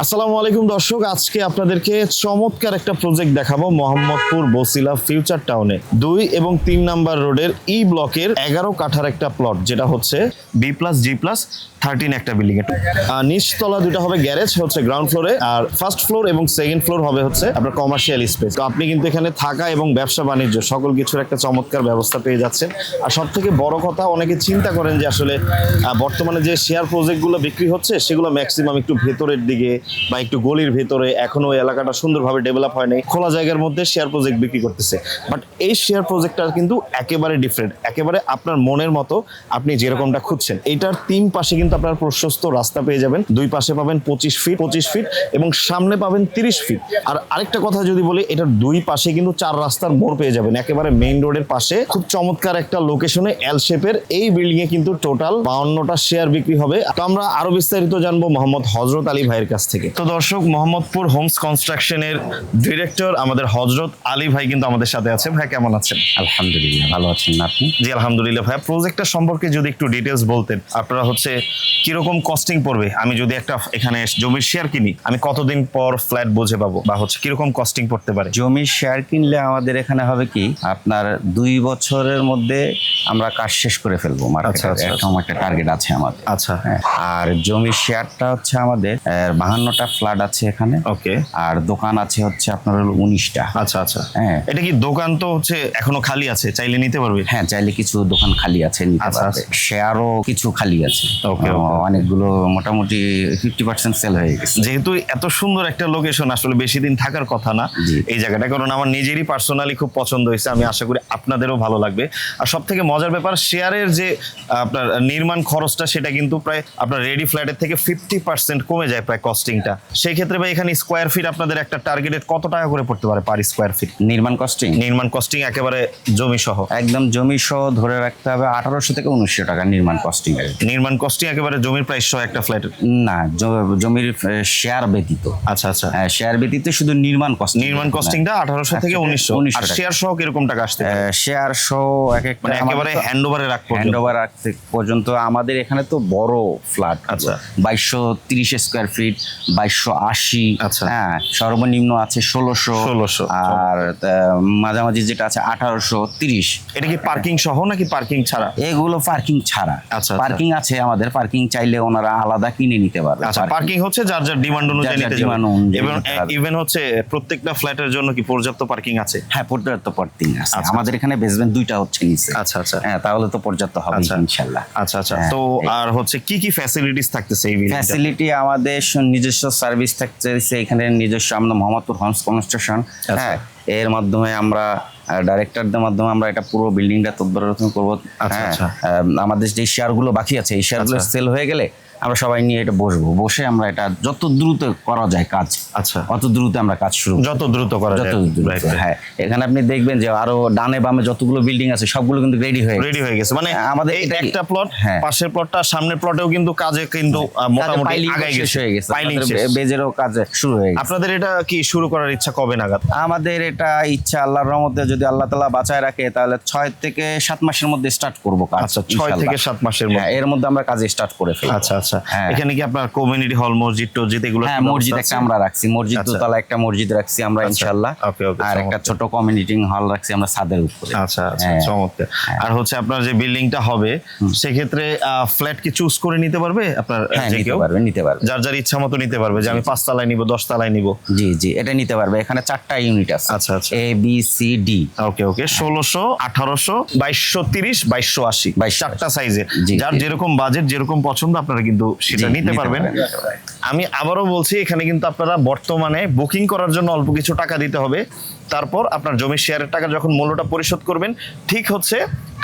আসসালামু আলাইকুম দর্শক, আজকে আপনাদেরকে চমৎকার একটা প্রজেক্ট দেখাবো মোহাম্মদপুর বসিলা ফিউচার টাউনে দুই এবং তিন নাম্বার রোডের ই ব্লকের এগারো কাঠার একটা প্লট যেটা হচ্ছে B plus G plus thirteen একটা বিল্ডিং আর নিচতলা দুটো হবে গ্যারেজ হচ্ছে গ্রাউন্ড ফ্লোরে আর ফার্স্ট ফ্লোর এবং সেকেন্ড ফ্লোর হবে হচ্ছে আপনার কমার্শিয়াল স্পেস তো আপনি কিন্তু এখানে থাকা এবং ব্যবসা বাণিজ্য, সকল কিছুর একটা চমৎকার ব্যবস্থা পেয়ে যাচ্ছেন। আর সব থেকে বড় কথা, অনেকে চিন্তা করেন যে আসলে বর্তমানে যে শেয়ার প্রজেক্টগুলো বিক্রি হচ্ছে, সেগুলো ম্যাক্সিমাম একটু ভেতরের দিকে বা একটু গলির ভেতরে এখনও ওই এলাকাটা সুন্দরভাবে ডেভেলপ হয় নাই, খোলা জায়গার মধ্যে শেয়ার প্রজেক্ট বিক্রি করতেছে। বাট এই শেয়ার প্রজেক্টটা কিন্তু একেবারে ডিফারেন্ট একেবারে আপনার মনের মতো আপনি যেরকমটা খুঁজছেন। এটার তিন পাশে কিন্তু আপনার প্রশস্ত রাস্তা পেয়ে যাবেন। দুই পাশে পাবেন পঁচিশ ফিট পঁচিশ ফিট এবং সামনে পাবেন তিরিশ ফিট আর আরেকটা কথা যদি বলি, এটার দুই পাশে কিন্তু চার রাস্তার মোড় পেয়ে যাবেন। একেবারে মেইন রোডের পাশে। খুব চমৎকার একটা লোকেশনে এল শেপের এই বিল্ডিং এ কিন্তু টোটাল বাউন্নটা শেয়ার বিক্রি হবে। তো আমরা আরও বিস্তারিত জানব মোহাম্মদ হজরত আলী ভাইয়ের কাছ থেকে। তো দর্শক মোহাম্মদপুর হোমস কনস্ট্রাকশনের ডিরেক্টর আমাদের হজরত আলী ভাই কিন্তু আমাদের সাথে আছে ভাই কেমন আছেন? আলহামদুলিল্লাহ ভালো আছেন আপনি? জি আলহামদুলিল্লাহ ভাই। প্রজেক্টটা সম্পর্কে যদি একটু ডিটেলস বলতেন আপনারা হচ্ছে কীরকম কস্টিং পড়বে? আমি যদি একটা এখানে জমির শেয়ার কিনি আমি কতদিন পর ফ্ল্যাট বুঝে পাবো? বা হচ্ছে কীরকম কস্টিং পড়তে পারে? জমির শেয়ার কিনলে আমাদের এখানে হবে কি আপনার দুই বছরের মধ্যে আমরা কাজ শেষ করে ফেলব আচ্ছা, মার্কেটে আচ্ছা, একটা টার্গেট আছে আমাদের। আচ্ছা। হ্যাঁ, আর জমির শেয়ারটা হচ্ছে আমাদের বাহান্নটা ফ্ল্যাট আছে এখানে। ওকে। আর দোকান আছে হচ্ছে আপনার হলো উনিশটা। আচ্ছা আচ্ছা। হ্যাঁ। এটা কি দোকান তো হচ্ছে এখনও খালি আছে? চাইলে নিতে পারবে? হ্যাঁ চাইলে কিছু দোকান খালি আছে নিতে আচ্ছা, পারবে। শেয়ারও কিছু খালি আছে। okay. অনেকগুলো মোটামুটি ফিফটি পার্সেন্ট সেল হয়ে গেছে। যেহেতু এত সুন্দর একটা লোকেশন আসলে বেশি দিন থাকার কথা না। এই জায়গাটা কারণ আমার নিজেরই পার্সোনালি খুব পছন্দ হয়েছে। আমি আশা করি আপনাদেরও ভালো লাগবে। আর সব থেকে মজার ব্যাপার শেয়ারের যে আপনার নির্মাণ খরচটা সেটা কিন্তু প্রায় আপনার রেডি ফ্ল্যাটের থেকে ফিফটি পার্সেন্ট কমে যায় প্রায় কস্টিংটা সেই ক্ষেত্রে ভাই এখানে স্কোয়ার ফিট আপনাদের একটা টার্গেটেড কত টাকা করে পড়তে পারে পার স্কোয়ার ফিট নির্মাণ কস্টিং নির্মাণ কস্টিং একেবারে জমি সহ একদম জমি সহ ধরে রাখতে হবে আঠারোশো থেকে উনিশশো টাকা নির্মাণ কস্টিং এর। নির্মাণ কস্টিং একেবারে জমির প্রাইস সহ একটা ফ্ল্যাট না জমির শেয়ার ব্যতীত। আচ্ছা আচ্ছা। হ্যাঁ শেয়ার ব্যতীত শুধু নির্মাণ কস্টিং নির্মাণ কস্টিংটা আঠারোশো থেকে থেকে উনিশশো। 1900 আর শেয়ার সহ কীরকম টাকা আসতে পারে? শেয়ার সহ এক একটা মানে একেবারে হ্যান্ড ওভারে রাখব হ্যান্ড ওভার রাখতে পর্যন্ত আমাদের এখানে তো বড় ফ্ল্যাট আচ্ছা। বাইশশো তিরিশ স্কোয়ার ফিট বাইশশো আশি আচ্ছা। হ্যাঁ সর্বনিম্ন আছে ষোলোশো। 1600 আর মাঝামাঝি যেটা আছে আঠারোশো তিরিশ। এটা কি পার্কিং সহ নাকি পার্কিং ছাড়া? এগুলো পার্কিং ছাড়া। আচ্ছা, আচ্ছা। পার্কিং আছে আমাদের পার্কিং চাইলে ওনারা আলাদা কিনে নিতে পারবে। আচ্ছা পার্কিং হচ্ছে যার যার ডিমান্ড অনুযায়ী নিতে demand এবং ইভেন হচ্ছে প্রত্যেকটা ফ্ল্যাটের জন্য কি পর্যাপ্ত পার্কিং আছে? হ্যাঁ পর্যাপ্ত পার্কিং আছে। আচ্ছা, আমাদের এখানে বেসমেন্ট দুইটা হচ্ছে নিচে। আচ্ছা আচ্ছা। হ্যাঁ তাহলে তো পর্যাপ্ত হবে আচ্ছা। ইনশাল্লাহ। আচ্ছা আচ্ছা। হ্যাঁ, তো আর হচ্ছে কি কি ফ্যাসিলিটিস থাকতেছে এই ফ্যাসিলিটি আমাদের স- নিজস্ব সার্ভিস থাকছে এখানে নিজস্ব আমরা মোহাম্মদপুর হোমস কনস্ট্রাকশন হ্যাঁ এর মাধ্যমে আমরা ডাইরেক্টরদের মাধ্যমে আমরা এটা পুরো বিল্ডিংটা তদারকি করব আচ্ছা, হ্যাঁ আচ্ছা। আমাদের যে শেয়ারগুলো বাকি আছে এই শেয়ারগুলো আচ্ছা। সেল হয়ে গেলে আমরা সবাই নিয়ে এটা বসবো। বসে আমরা এটা যত দ্রুত করা যায় কাজ আচ্ছা। অত দ্রুত আমরা কাজ শুরু যত দ্রুত করা যত দ্রুত. হ্যাঁ। এখানে আপনি দেখবেন যে আরও ডানে বামে যতগুলো বিল্ডিং আছে সবগুলো কিন্তু রেডি হয়ে রেডি হয়ে গেছে। মানে হ্যাঁ, আমাদের এই এটা একটা প্লট হ্যাঁ। পাশের প্লটটা সামনের প্লটেও কিন্তু কাজে কিন্তু মোটামুটি আগাই গেছে। হয়ে গেছে। পাইলিং বেজেরও কাজ শুরু হয়ে গেছে। আপনাদের এটা কি শুরু করার ইচ্ছা কবে নাগাদ? আমাদের এটা ইচ্ছা আল্লাহর রহমতে যদি আল্লাহ তালা বাঁচায় রাখে তাহলে ছয় থেকে সাত মাসের মধ্যে স্টার্ট করব কাজ আচ্ছা ছয় ইনশাআল্লাহ। থেকে সাত মাসের হ্যাঁ, মধ্যে এর মধ্যে আমরা কাজ স্টার্ট করে ফেলব। আচ্ছা আচ্ছা। হ্যাঁ। এখানে কি আপনার কমিউনিটি হল মসজিদ টসজিদ এগুলো হ্যাঁ মসজিদ একটা আমরা রাখছি। মসজিদ আচ্ছা। দোতলা একটা মসজিদ রাখছি আমরা আচ্ছা। আর একটা ছোট কমিউনিটি হল রাখছি আমরা ছাদের উপরে। আচ্ছা আচ্ছা হ্যাঁ। চমৎকার। আর হচ্ছে আপনার যে বিল্ডিংটা হবে সেক্ষেত্রে ফ্ল্যাট কি চুজ করে নিতে পারবে আপনার হ্যাঁ যে কেউ? পারবে নিতে পারবে। যার যার ইচ্ছা মতো নিতে পারবে যে আমি পাঁচ তলায় নিব দশ তলায় নিব। জি জি এটা নিতে পারবে। এখানে চারটা ইউনিট আছে। আচ্ছা, আচ্ছা। A B C D okay okay ষোলোশো আঠারোশো বাইশশো তিরিশ বাইশশো আশি। 2280 চারটা সাইজের যার যেরকম বাজেট যেরকম পছন্দ আপনারা কিন্তু সেটা নিতে পারবেন নিতে পারবেন। আমি আবারও বলছি এখানে কিন্তু আপনারা বর্তমানে বুকিং করার জন্য অল্প কিছু টাকা দিতে হবে। তারপর আপনার জমির শেয়ারের টাকা যখন মূল্যটা পরিশোধ করবেন ঠিক হচ্ছে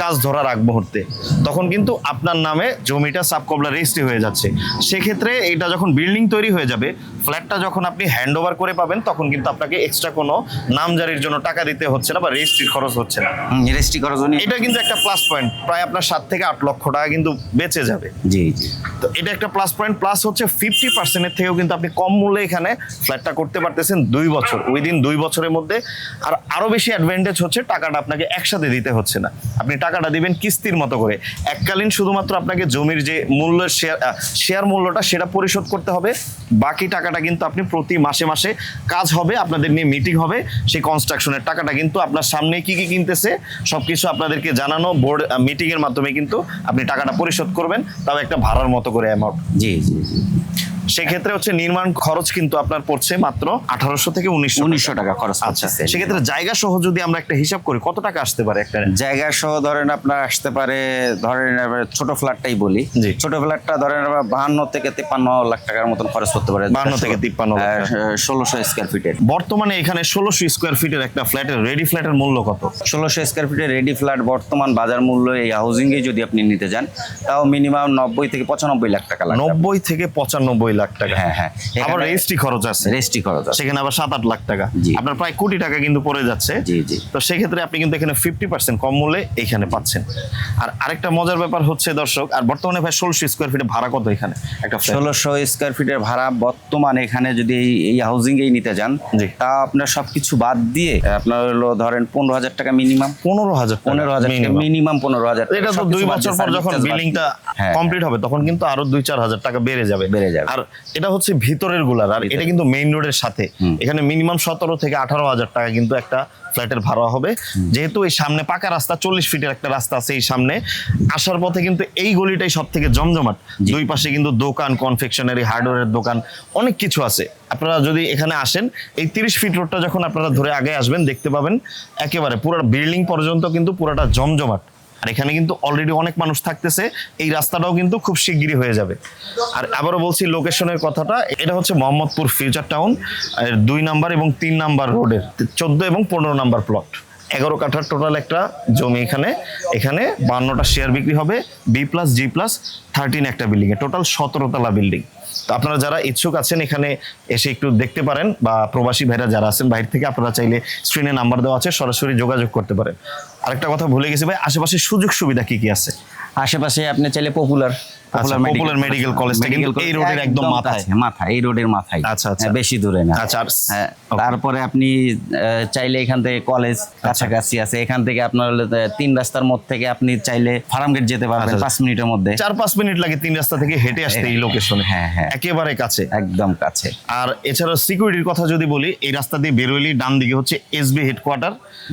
কাজ ধরার আগ মুহূর্তে। তখন কিন্তু আপনার নামে জমিটা সাবকবলা রেজিস্ট্রি হয়ে যাচ্ছে। সেক্ষেত্রে এটা যখন বিল্ডিং তৈরি হয়ে যাবে ফ্ল্যাটটা যখন আপনি হ্যান্ড ওভার করে পাবেন তখন কিন্তু আপনাকে এক্সট্রা কোনো নামজারির জন্য টাকা দিতে হচ্ছে না বা রেজিস্ট্রির খরচ হচ্ছে না। রেজিস্ট্রি জন্য এটা কিন্তু একটা প্লাস পয়েন্ট প্রায় আপনার সাত থেকে আট লক্ষ টাকা কিন্তু বেঁচে যাবে। জি জি। তো এটা একটা প্লাস পয়েন্ট প্লাস হচ্ছে ফিফটি পার্সেন্টের থেকেও কিন্তু আপনি কম মূল্যে এখানে ফ্ল্যাটটা করতে পারতেছেন দুই বছর উইদিন দুই বছরের মধ্যে। আর আরও বেশি অ্যাডভান্টেজ হচ্ছে টাকাটা আপনাকে একসাথে দিতে হচ্ছে না। আপনি টাকাটা দিবেন কিস্তির মতো করে। এককালীন শুধুমাত্র আপনাকে জমির যে মূল্য শেয়ার শেয়ার মূল্যটা সেটা পরিশোধ করতে হবে বাকি টাকাটা কিন্তু আপনি প্রতি মাসে মাসে কাজ হবে, আপনাদের নিয়ে মিটিং হবে। সেই কনস্ট্রাকশনের টাকাটা কিন্তু আপনার সামনে কি কি কিনতেছে সব কিছু আপনাদেরকে জানানো। বোর্ড মিটিংয়ের মাধ্যমে কিন্তু আপনি টাকাটা পরিশোধ করবেন। তাও একটা ভাড়ার মতো করে অ্যামাউন্ট জি জি জি। সেক্ষেত্রে হচ্ছে নির্মাণ খরচ কিন্তু আপনার পড়ছে মাত্র আঠারোশো থেকে উনিশশো উনিশশো টাকা খরচ আচ্ছা সেক্ষেত্রে জায়গা সহ যদি আমরা একটা হিসাব করি কত টাকা আসতে পারে একটা? জায়গা সহ ধরেন আপনার আসতে পারে ধরেন ছোট ফ্ল্যাটটাই বলি। ছোট ফ্ল্যাটটা ধরেন বাহান্ন থেকে তিপ্পান্ন লাখ টাকার মতন খরচ করতে পারে। 52 থেকে 53 লাখ। টাকা। ষোলোশো স্কোয়ার ফিটের বর্তমানে এখানে ষোলোশো স্কোয়ার ফিটের একটা ফ্ল্যাটের রেডি ফ্ল্যাটের মূল্য কত? ষোলোশো স্কোয়ার ফিটের রেডি ফ্ল্যাট বর্তমান বাজার মূল্য এই হাউজিংয়ে যদি আপনি নিতে যান তাও মিনিমাম নব্বই থেকে পঁচানব্বই লাখ টাকা নব্বই থেকে পঁচানব্বই লাখ টাকা। হ্যাঁ হ্যাঁ। আবার রেজিস্ট্রি খরচ আছে। রেজিস্ট্রি খরচ আছে। সেখানে আবার সাত আট লাখ টাকা। আপনার প্রায় কোটি টাকা কিন্তু পড়ে যাচ্ছে। জি জি। তো সেক্ষেত্রে আপনি কিন্তু এখানে ফিফটি পার্সেন্ট কম মূল্যে এখানে পাচ্ছেন। আর আরেকটা মজার ব্যাপার হচ্ছে দর্শক আর বর্তমানে ভাই ষোলোশো স্কোয়ার ফিটে ভাড়া কত এখানে? একটা ষোলোশো স্কোয়ার ফিটের ভাড়া বর্তমানে এখানে যদি এই- হাউজিংয়েই নিতে যান। তা আপনার সবকিছু বাদ দিয়ে আপনার হলো ধরেন পনেরো হাজার টাকা মিনিমাম পনেরো হাজার পনেরো হাজার মিনিমাম পনেরো হাজার এটা তো দুই বছর পর যখন বিল্ডিংটা দিয়ে। হ্যাঁ, কমপ্লিট হবে তখন কিন্তু আরও দুই চার হাজার টাকা বেড়ে যাবে। বেড়ে যাবে। আর এটা হচ্ছে ভিতরেরগুলার আর এটা কিন্তু মেইন রোডের সাথে। এখানে মিনিমাম সতেরো থেকে আঠারো হাজার টাকা কিন্তু একটা ফ্ল্যাটের ভাড়া হবে। যেহেতু এই সামনে পাকা রাস্তা চল্লিশ ফিটের একটা রাস্তা আছে এই সামনে। আসার পথে কিন্তু এই গলিটাই সব থেকে জমজমাট দুই পাশে কিন্তু দোকান কনফেকশনারি হার্ডওয়্যারের দোকান অনেক কিছু আছে। আপনারা যদি এখানে আসেন এই তিরিশ ফিট রোডটা যখন আপনারা ধরে আগে আসবেন দেখতে পাবেন একেবারে পুরো বিল্ডিং পর্যন্ত কিন্তু পুরোটা জমজমাট। আর এখানে কিন্তু অলরেডি অনেক মানুষ থাকতেছে। এই রাস্তাটাও কিন্তু খুব শিগগিরই হয়ে যাবে। আর আবারও বলছি লোকেশনের কথাটা, এটা হচ্ছে মোহাম্মদপুর ফিউচার টাউন দুই নাম্বার এবং তিন নাম্বার রোডের চোদ্দ এবং পনেরো নাম্বার প্লট এগারো কাঠার টোটাল একটা জমি এখানে। এখানে বান্নটা শেয়ার বিক্রি হবে B plus G plus thirteen একটা বিল্ডিং এ। টোটাল সতেরো তলা বিল্ডিং তো আপনারা যারা ইচ্ছুক আছেন এখানে এসে একটু দেখতে পারেন বা প্রবাসী ভাইরা যারা আছেন বাইরে থেকে আপনারা চাইলে স্ক্রিনে নাম্বার দেওয়া আছে, সরাসরি যোগাযোগ করতে পারেন। আরেকটা কথা ভুলে গেছি ভাই, আশেপাশে সুযোগ সুবিধা কি কি আছে? আশেপাশে আপনি চাইলে পপুলার Popular Medical কিন্তু এই রোডের একদম মাথায়। মাথায় এই রোডের মাথায়। আচ্ছা, বেশি দূরে না। আচ্ছা, আর- Okay. তারপরে আপনি চাইলে এখান থেকে কলেজ কাছাকাছি আছে। এখান থেকে আপনার তিন রাস্তার মধ্যে থেকে আপনি চাইলে ফার্মগেট যেতে পারবেন। পাঁচ মিনিটের মধ্যে। চার পাঁচ মিনিট লাগে তিন রাস্তা থেকে হেঁটে আসতে এই লোকেশনে হ্যাঁ, হ্যাঁ। একেবারে কাছে। একদম কাছে। আর এছাড়া সিকিউরিটির কথা যদি বলি এই রাস্তা দিয়ে বেরোলেই ডান দিকে হচ্ছে এসবি হেডকোয়ার্টার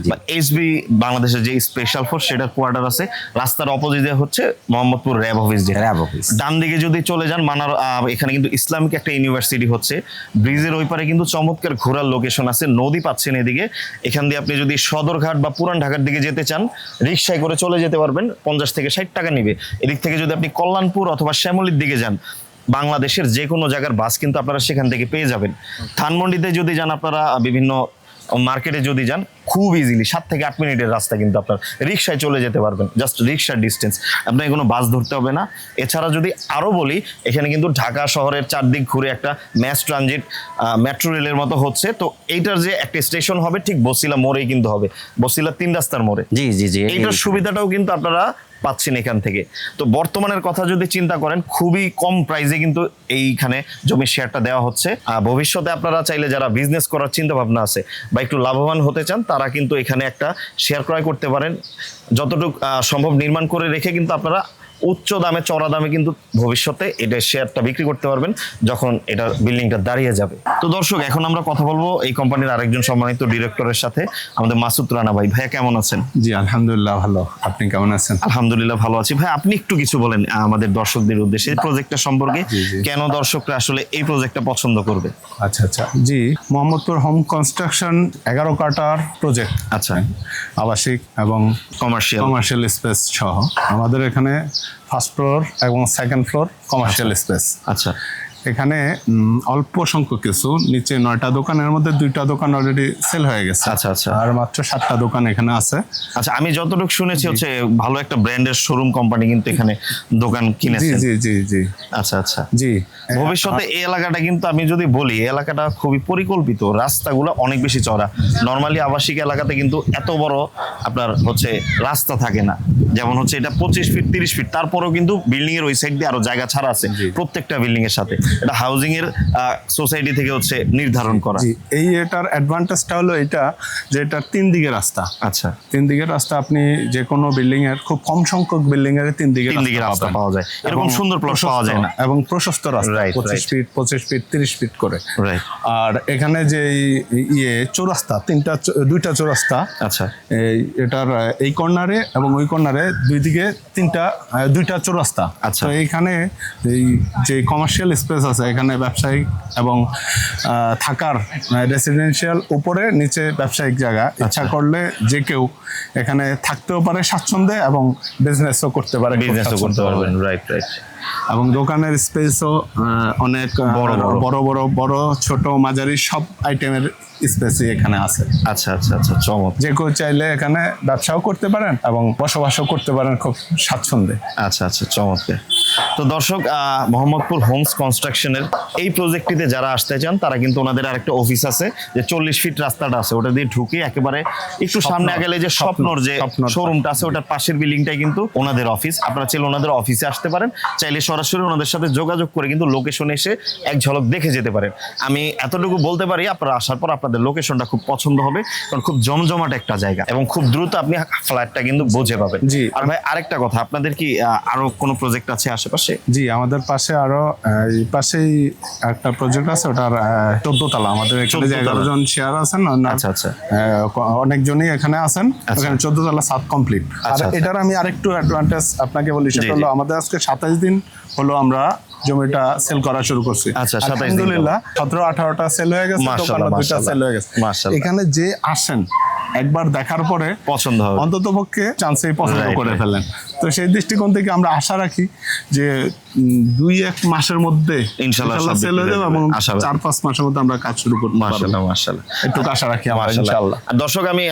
বা এসবি বাংলাদেশের যে স্পেশাল ফোর্স সেটার কোয়ার্টার আছে। রাস্তার অপোজিটে হচ্ছে মোহাম্মদপুর র্যাব অফিস যেটা। র্যাব অফিস ডান দিকে যদি চলে যান মানার এখানে কিন্তু ইসলামিক একটা ইউনিভার্সিটি হচ্ছে। ব্রিজের ওই পারে কিন্তু চমৎকার ঘোরার লোকেশন আছে নদী পাচ্ছেন এদিকে। এখান দিয়ে আপনি যদি সদরঘাট বা পুরান ঢাকার দিকে যেতে চান রিক্সায় করে চলে যেতে পারবেন পঞ্চাশ থেকে ষাট টাকা নিবে। এদিক থেকে যদি আপনি কল্যাণপুর অথবা শ্যামলির দিকে যান বাংলাদেশের যে কোনো জায়গার বাস কিন্তু আপনারা সেখান থেকে পেয়ে যাবেন। ধানমন্ডিতে যদি যান আপনারা বিভিন্ন মার্কেটে যদি যান খুব ইজিলি সাত থেকে আট মিনিটের রাস্তা কিন্তু আপনার রিক্সায় চলে যেতে পারবেন জাস্ট রিক্সার ডিস্টেন্স আপনাকে কোনো বাস ধরতে হবে না। এছাড়া যদি আরও বলি এখানে কিন্তু ঢাকা শহরের চারদিক ঘুরে একটা ম্যাস ট্রানজিট মেট্রো রেলের মতো হচ্ছে। তো এইটার যে একটা স্টেশন হবে ঠিক বসিলা মোড়েই কিন্তু হবে। বসিলা তিন রাস্তার মোড়ে। জি জি জি এইটার সুবিধাটাও কিন্তু আপনারা পাচ্ছেন এখান থেকে। তো বর্তমানের কথা যদি চিন্তা করেন খুবই কম প্রাইসে কিন্তু এইখানে জমির শেয়ারটা দেওয়া হচ্ছে। আর ভবিষ্যতে আপনারা চাইলে যারা বিজনেস করার চিন্তা ভাবনা আছে বা একটু লাভবান হতে চান তারা কিন্তু এখানে একটা শেয়ার ক্রয় করতে পারেন। যতটুকু সম্ভব নির্মাণ করে রেখে কিন্তু আপনারা উচ্চ দামে চড়া দামে কিন্তু ভবিষ্যতে এটা শেয়ারটা বিক্রি করতে পারবেন যখন এটা বিল্ডিংটা দাঁড়িয়ে যাবে। তো দর্শক এখন আমরা কথা বলব এই কোম্পানির আরেকজন সম্মানিত ডিরেক্টরের সাথে আমাদের মাসুদ রানা ভাই। ভাইয়া কেমন আছেন? জি আলহামদুলিল্লাহ ভালো। আপনি কেমন আছেন? আলহামদুলিল্লাহ ভালো আছি। ভাই আপনি একটু কিছু বলেন আমাদের দর্শকদের উদ্দেশ্যে এই প্রজেক্টটা সম্পর্কে। কেন দর্শকরা আসলে এই প্রজেক্টটা পছন্দ করবে? আচ্ছা আচ্ছা। জি মোহাম্মদপুর হোম কনস্ট্রাকশন এগারো কাটার প্রজেক্ট আচ্ছা। আবাসিক এবং কমার্শিয়াল কমার্শিয়াল স্পেস সহ। আমাদের এখানে ফার্স্ট ফ্লোর এবং সেকেন্ড ফ্লোর কমার্শিয়াল স্পেস আচ্ছা। এখানে অল্প সংখ্যক কিছু নিচে নয়টা দোকানের মধ্যে দুইটা দোকান অলরেডি সেল হয়ে গেছে। আচ্ছা, আচ্ছা। আর মাত্র সাতটা দোকান এখানে আছে। আচ্ছা আমি যতটুকু শুনেছি হচ্ছে ভালো একটা ব্র্যান্ডের শোরুম কোম্পানি কিন্তু এখানে দোকান কিনেছে জি জি জি। আচ্ছা আচ্ছা। জি। ভবিষ্যতে এই এলাকাটা কিন্তু আমি যদি বলি এলাকাটা খুবই পরিকল্পিত রাস্তাগুলো অনেক বেশি চড়া নর্মালি আবাসিক এলাকাতে কিন্তু এত বড় আপনার হচ্ছে রাস্তা থাকে না। যেমন হচ্ছে এটা পঁচিশ ফিট তিরিশ ফিট তারপরেও কিন্তু বিল্ডিং এর ওই সাইড দিয়ে আরও জায়গা ছাড়া আছে। প্রত্যেকটা বিল্ডিং এর সাথে। এটা হাউজিং এর সোসাইটি থেকে হচ্ছে নির্ধারণ করা। জি এই এটার অ্যাডভান্টেজটা হলো এটা যে এটার তিন দিকে রাস্তা। আচ্ছা। তিন দিকের রাস্তা আপনি যে কোনো বিল্ডিং এর খুব কম সংখ্যক বিল্ডিং এর তিন দিকে তিন দিকে রাস্তা পাওয়া যায়। এরকম সুন্দর প্লট পাওয়া যায় না। এবং প্রশস্ত রাস্তা পঁচিশ ফিট পঁচিশ ফিট তিরিশ ফিট করে। রাইট আর এখানে যে ইয়ে চৌরাস্তা তিনটা দুইটা চৌরাস্তা আচ্ছা। এই এটার এই কর্নারে এবং ওই কর্নারে দুই দিকে তিনটা দুইটা চৌরাস্তা। আচ্ছা। তো এইখানে এই যে কমার্শিয়াল স্পেস আছে এখানে ব্যবসায়িক এবং থাকার রেসিডেন্সিয়াল উপরে নিচে ব্যবসায়িক জায়গা আচ্ছা। ইচ্ছা করলে যে কেউ এখানে থাকতেও পারে স্বাচ্ছন্দ্যে এবং বিজনেসও করতে পারে বিজনেসও করতে। পারবেন রাইট রাইট এবং দোকানের স্পেসও অনেক বড়। বড় বড় বড় ছোট মাঝারি সব আইটেমের স্পেসই এখানে আছে। আচ্ছা আচ্ছা আচ্ছা চমৎ যে কেউ চাইলে এখানে ব্যবসাও করতে পারেন এবং বসবাসও করতে পারেন খুব স্বাচ্ছন্দ্যে। আচ্ছা আচ্ছা চমৎকার। তো দর্শক মোহাম্মদপুর হোমস কনস্ট্রাকশনের এই প্রজেক্টটিতে যারা আসতে চান তারা কিন্তু ওনাদের আরেকটা অফিস আছে যে চল্লিশ ফিট রাস্তাটা আছে। ওটা দিয়ে ঢুকে একেবারে একটু সামনে গেলে যে স্বপ্নর যে। শোরুমটা আছে ওটার পাশের বিল্ডিংটাই কিন্তু ওনাদের অফিস আপনারা চাইলে ওনাদের অফিসে আসতে পারেন। চাইলে সরাসরি ওনাদের সাথে যোগাযোগ করে কিন্তু লোকেশনে এসে এক ঝলক দেখে যেতে পারেন। আমি এতটুকু বলতে পারি আপনারা আসার পর আপনাদের লোকেশনটা খুব পছন্দ হবে কারণ খুব জমজমাট একটা জায়গা এবং খুব দ্রুত আপনি ফ্ল্যাটটা কিন্তু বুঝে পাবেন জি। আর ভাই আরেকটা কথা আপনাদের কি আরও কোনো প্রজেক্ট আছে আশেপাশে জি আমাদের পাশে আরও এই পাশেই একটা প্রজেক্ট আছে ওটার চোদ্দ তলা আমাদের এখানে যে এগারো জন শেয়ার আছেন আচ্ছা, আচ্ছা। অনেকজনই এখানে আছেন আচ্ছা। এখানে চোদ্দ তলা সাত কমপ্লিট আর আচ্ছা, আচ্ছা। এটার আমি আরেকটু অ্যাডভান্টেজ আপনাকে বলি সেটা হলো আমাদের আজকে সাতাইশ দিন হলো আমরা জমিটা সেল করা শুরু করছি। আচ্ছা, 27 দিন হলো। আলহামদুলিল্লাহ সতেরো আঠারোটা সেল হয়ে গেছে মাশাআল্লাহ, মাশাআল্লাহ। সেল হয়ে এখানে যে আসেন একবার দেখার পরে পছন্দ হবে। অন্তত পক্ষে চান্সেই পছন্দ করে ফেলেন। তো সেই দৃষ্টিকোণ থেকে আমরা আশা রাখি যে দুই এক মাসের মধ্যে ইনশাআল্লাহ সেল হয়ে যাবে এবং চার পাঁচ মাসের মধ্যে আমরা কাজ শুরু মাশাল্লাহ মাশাল্লাহ একটু আশা রাখি আমার ইনশাআল্লাহ। দর্শক আমি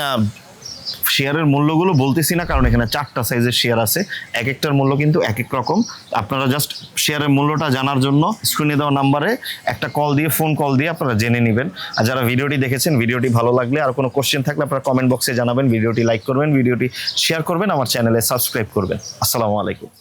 শেয়ারের মূল্যগুলো বলতেছি না, কারণ এখানে চারটা সাইজের শেয়ার আছে। এক একটার মূল্য কিন্তু এক এক রকম। আপনারা জাস্ট শেয়ারের মূল্যটা জানার জন্য স্ক্রিনে দেওয়া নাম্বারে একটা কল দিয়ে ফোন কল দিয়ে আপনারা জেনে নেবেন। আর যারা ভিডিওটি দেখেছেন, ভিডিওটি ভালো লাগলে আর কোনো কোশ্চেন থাকলে আপনারা কমেন্ট বক্সে জানাবেন, ভিডিওটি লাইক করবেন, ভিডিওটি শেয়ার করবেন, আমার চ্যানেলে সাবস্ক্রাইব করবেন। আসসালামু আলাইকুম।